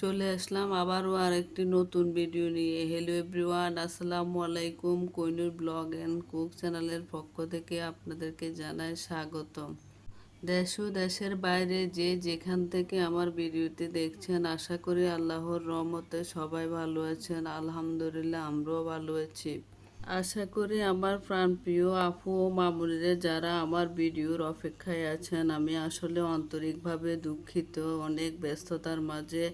চলে আসলাম আবারও আরেকটি নতুন ভিডিও নিয়ে। হ্যালো এভরিওয়ান আসসালামু আলাইকুম। কৈনুর ব্লগ অ্যান্ড কুক চ্যানেলের পক্ষ থেকে আপনাদেরকে জানাই স্বাগতম। দেশ ও দেশের বাইরে যে যেখান থেকে আমার ভিডিওটি দেখছেন, আশা করি আল্লাহর রহমতে সবাই ভালো আছেন। আলহামদুলিল্লাহ, আমরাও ভালো আছি। আশা করি আমার প্রাণপ্রিয় আপু ও মামুনিরা যারা আমার ভিডিওর অপেক্ষায় আছেন, আমি আসলে আন্তরিকভাবে দুঃখিত। অনেক ব্যস্ততার মাঝে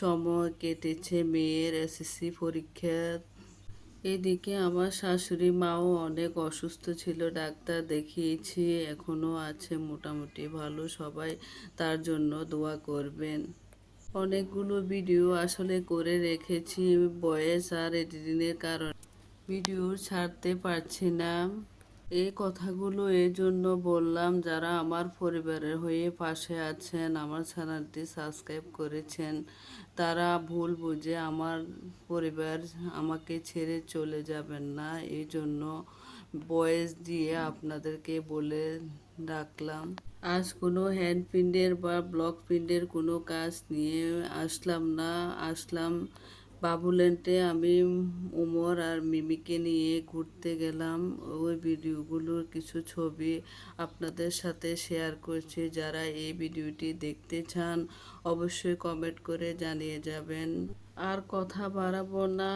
সময় কেটেছে মেয়ের এসএসসি পরীক্ষা এদিকে আমার শাশুড়ি মাও অনেক অসুস্থ ছিল, ডাক্তার দেখিয়েছি এখনও আছে মোটামুটি ভালো, সবাই তার জন্য দোয়া করবেন। অনেকগুলো ভিডিও আসলে করে রেখেছি, বয়েস আর এডিটিংয়ের কারণে। ভিডিও ছাড়তে পারছি না। এই কথাগুলো এই জন্য বললাম, যারা আমার পরিবারের হয়ে পাশে আছেন, আমার চ্যানেলটি সাবস্ক্রাইব করেছেন, তারা ভুল বুঝে আমার পরিবার আমাকে ছেড়ে চলে যাবেন না। এই জন্য বয়েস দিয়ে আপনাদেরকে বলে ডাকলাম আজ কোনো হ্যান্ড প্রিন্টের বা ব্লক প্রিন্টের কোনো কাজ নিয়ে আসলাম না। আসলাম বাবুল্যান্ডে আমি উমর আর মিমিকে নিয়ে ঘুরতে গেলাম। ওই ভিডিওগুলোর কিছু ছবি আপনাদের সাথে শেয়ার করছি। যারা এই ভিডিওটি দেখতে চান, অবশ্যই কমেন্ট করে জানিয়ে যাবেন। আর কথা বাড়াবো না,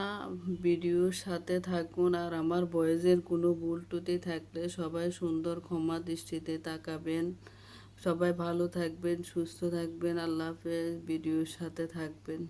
ভিডিওর সাথে থাকুন। আর আমার বয়েজের কোনো ভুল টুটি থাকলে সবাই সুন্দর ক্ষমা দৃষ্টিতে তাকাবেন। সবাই ভালো থাকবেন, সুস্থ থাকবেন। আল্লাহ হাফেজ, ভিডিওর সাথে থাকবেন।